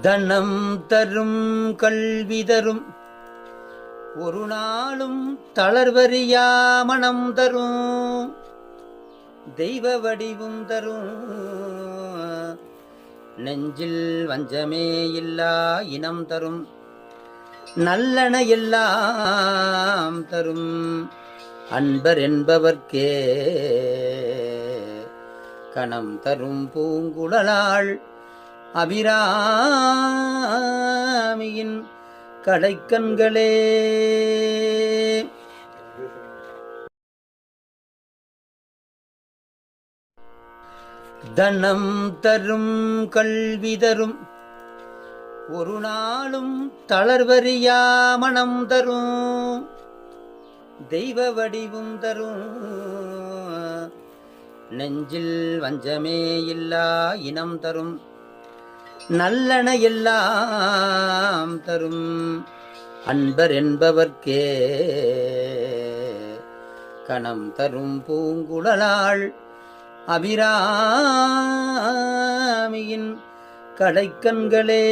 தனம் தரும் கல்வி தரும். ஒரு நாளும் தளர்வறியா மனம் தரும். தெய்வ வடிவும் தரும். நெஞ்சில் வஞ்சமே இல்லா இனம் தரும். நல்லன எல்லாம் தரும். அன்பர் என்பவர்க்கே கணம் தரும் பூங்குழலாள். அபிராமியின் கடைக்கண்களே. தனம் தரும் கல்வி தரும் ஒரு நாளும் தளர்வறியா மனம் தரும் தெய்வ வடிவும் தரும். நெஞ்சில் வஞ்சமே இல்லா இனம் தரும். நல்லன எல்லாம் தரும். அன்பர் என்பவர்க்கே கணம் தரும் பூங்குழலாள் அபிராமியின் கடைக்கண்களே.